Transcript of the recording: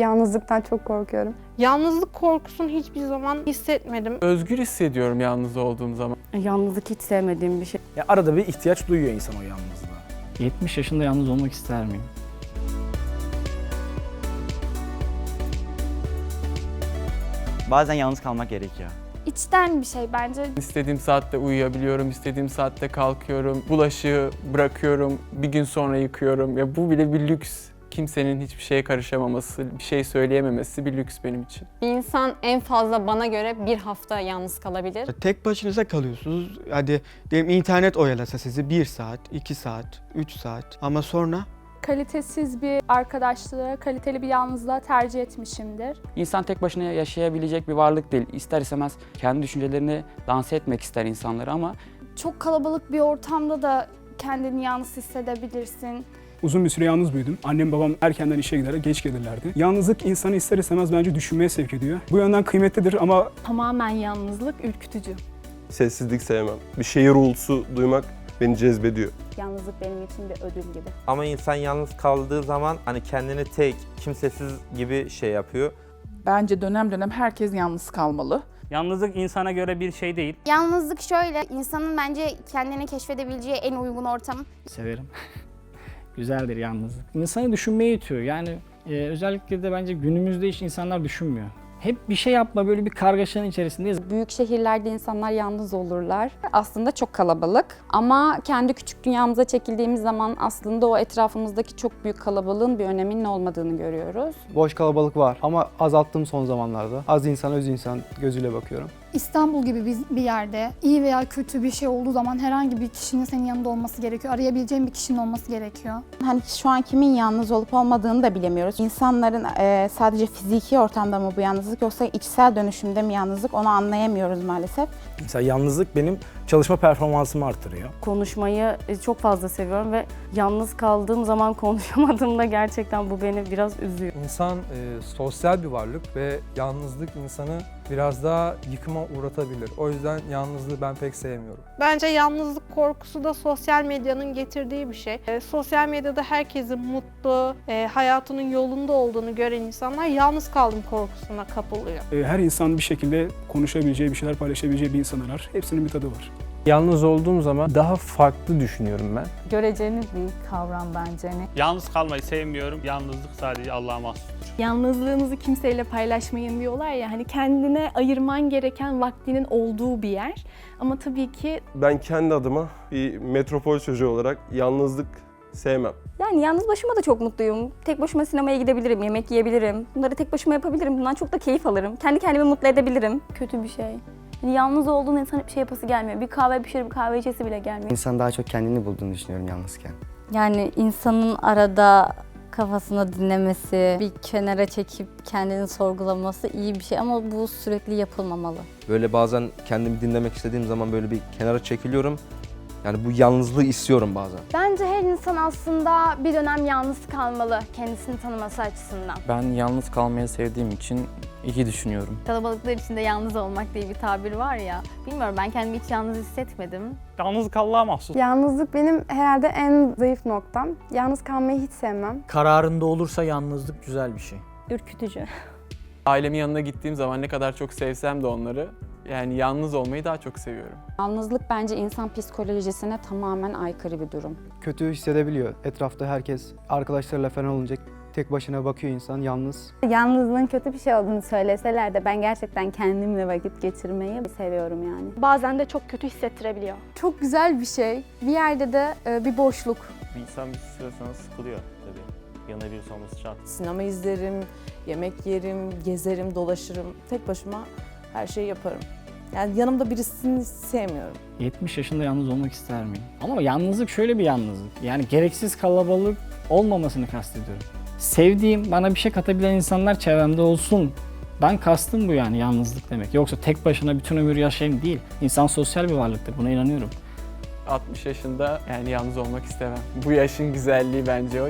Yalnızlıktan çok korkuyorum. Yalnızlık korkusunu hiçbir zaman hissetmedim. Özgür hissediyorum yalnız olduğum zaman. Yalnızlık hiç sevmediğim bir şey. Ya arada bir ihtiyaç duyuyor insan o yalnızlığa. 70 yaşında yalnız olmak ister miyim? Bazen yalnız kalmak gerekiyor. İçten bir şey bence. İstediğim saatte uyuyabiliyorum, istediğim saatte kalkıyorum, bulaşığı bırakıyorum, bir gün sonra yıkıyorum. Ya bu bile bir lüks. Kimsenin hiçbir şeye karışamaması, bir şey söyleyememesi bir lüks benim için. Bir insan en fazla bana göre bir hafta yalnız kalabilir. Tek başınıza kalıyorsunuz. Hadi diyelim internet oyalasa sizi 1 saat, 2 saat, 3 saat. Ama sonra Kalitesiz bir arkadaşlığı, kaliteli bir yalnızlığa tercih etmişimdir. İnsan tek başına yaşayabilecek bir varlık değil. İster istemez kendi düşüncelerini lanse etmek ister insanları ama Çok kalabalık bir ortamda da kendini yalnız hissedebilirsin. Uzun bir süre yalnız büyüdüm. Annem babam erkenden işe giderek geç gelirlerdi. Yalnızlık insanı ister istemez bence düşünmeye sevk ediyor. Bu yönden kıymetlidir ama Tamamen yalnızlık ürkütücü. Sessizlik sevmem. Bir şehir uğultusu duymak beni cezbediyor. Yalnızlık benim için bir ödül gibi. Ama insan yalnız kaldığı zaman hani kendini tek, kimsesiz gibi şey yapıyor. Bence dönem dönem herkes yalnız kalmalı. yalnızlık insana göre bir şey değil. Yalnızlık şöyle, insanın bence kendini keşfedebileceği en uygun ortam. Severim. Güzeldir yalnızlık. İnsanı düşünmeye itiyor. Yani e, özellikle de bence günümüzde hiç insanlar düşünmüyor. Hep bir şey yapma böyle bir kargaşanın içerisindeyiz. Büyük şehirlerde insanlar yalnız olurlar. Aslında çok kalabalık ama kendi küçük dünyamıza çekildiğimiz zaman aslında o etrafımızdaki çok büyük kalabalığın bir öneminin olmadığını görüyoruz. boş kalabalık var ama azalttım son zamanlarda. Az insan öz insan gözüyle bakıyorum. İstanbul gibi bir, bir yerde iyi veya kötü bir şey olduğu zaman herhangi bir kişinin senin yanında olması gerekiyor. Arayabileceğin bir kişinin olması gerekiyor. Hani şu an kimin yalnız olup olmadığını da bilemiyoruz. İnsanların e, sadece fiziki ortamda mı bu yalnızlık yoksa içsel dönüşümde mi yalnızlık onu anlayamıyoruz maalesef. mesela yalnızlık benim çalışma performansımı artırıyor. Konuşmayı e, çok fazla seviyorum ve yalnız kaldığım zaman konuşamadığımda gerçekten bu beni biraz üzüyor. İnsan e, sosyal bir varlık ve yalnızlık insanı biraz daha yıkıma uğratabilir. O yüzden yalnızlığı ben pek sevmiyorum. Bence yalnızlık korkusu da sosyal medyanın getirdiği bir şey. E, sosyal medyada herkesin mutlu, e, hayatının yolunda olduğunu gören insanlar yalnız kaldım korkusuna kapılıyor. E, Her insan bir şekilde konuşabileceği, bir şeyler paylaşabileceği bir insan arar. Hepsinin bir tadı var. Yalnız olduğum zaman daha farklı düşünüyorum ben. Göreceli bir kavram bence. Hani Yalnız kalmayı sevmiyorum. Yalnızlık sadece Allah'a mahsus. Yalnızlığınızı kimseyle paylaşmayın diyorlar ya hani kendine ayırman gereken vaktinin olduğu bir yer. Ama tabii ki Ben kendi adıma bir metropol çocuğu olarak yalnızlık sevmem. Yani yalnız başıma da çok mutluyum. Tek başıma sinemaya gidebilirim, yemek yiyebilirim. Bunları tek başıma yapabilirim. Bundan çok da keyif alırım. Kendi kendimi mutlu edebilirim. Kötü bir şey. Yani yalnız olduğun insan hiçbir şey yapası gelmiyor. Bir kahve pişirip bir kahve içesi bile gelmiyor. İnsan daha çok kendini bulduğunu düşünüyorum yalnızken. Yani insanın arada kafasını dinlemesi, bir kenara çekip kendini sorgulaması iyi bir şey ama bu sürekli yapılmamalı. Böyle bazen kendimi dinlemek istediğim zaman böyle bir kenara çekiliyorum. Yani bu yalnızlığı istiyorum bazen. bence her insan aslında bir dönem yalnız kalmalı kendisini tanıması açısından. Ben yalnız kalmayı sevdiğim için iyi düşünüyorum. Kalabalıklar içinde yalnız olmak diye bir tabir var ya. Bilmiyorum ben kendimi hiç yalnız hissetmedim. Yalnızlık Allah'a mahsus. Yalnızlık benim herhalde en zayıf noktam. Yalnız kalmayı hiç sevmem. Kararında olursa yalnızlık güzel bir şey. Ürkütücü. Ailemin yanına gittiğim zaman ne kadar çok sevsem de onları, yani yalnız olmayı daha çok seviyorum. Yalnızlık bence insan psikolojisine tamamen aykırı bir durum. Kötü hissedebiliyor. Etrafta herkes arkadaşlarıyla falan olunca tek başına bakıyor insan yalnız. Yalnızlığın kötü bir şey olduğunu söyleseler de ben gerçekten kendimle vakit geçirmeyi seviyorum yani. Bazen de çok kötü hissettirebiliyor. Çok güzel bir şey. Bir yerde de e, bir boşluk. Bir insan bir süre sonra sıkılıyor tabii. Yanına birisi olması şart. Sinema izlerim, yemek yerim, gezerim, dolaşırım. Tek başıma her şeyi yaparım. Yani yanımda birisini sevmiyorum. 70 yaşında yalnız olmak ister miyim? Ama yalnızlık şöyle bir yalnızlık. Yani gereksiz kalabalık olmamasını kastediyorum. Sevdiğim, bana bir şey katabilen insanlar çevremde olsun. Ben kastım bu yani yalnızlık demek. Yoksa tek başına bütün ömür yaşayayım değil. İnsan sosyal bir varlıktır. Buna inanıyorum. 60 yaşında yani yalnız olmak istemem. Bu yaşın güzelliği bence o.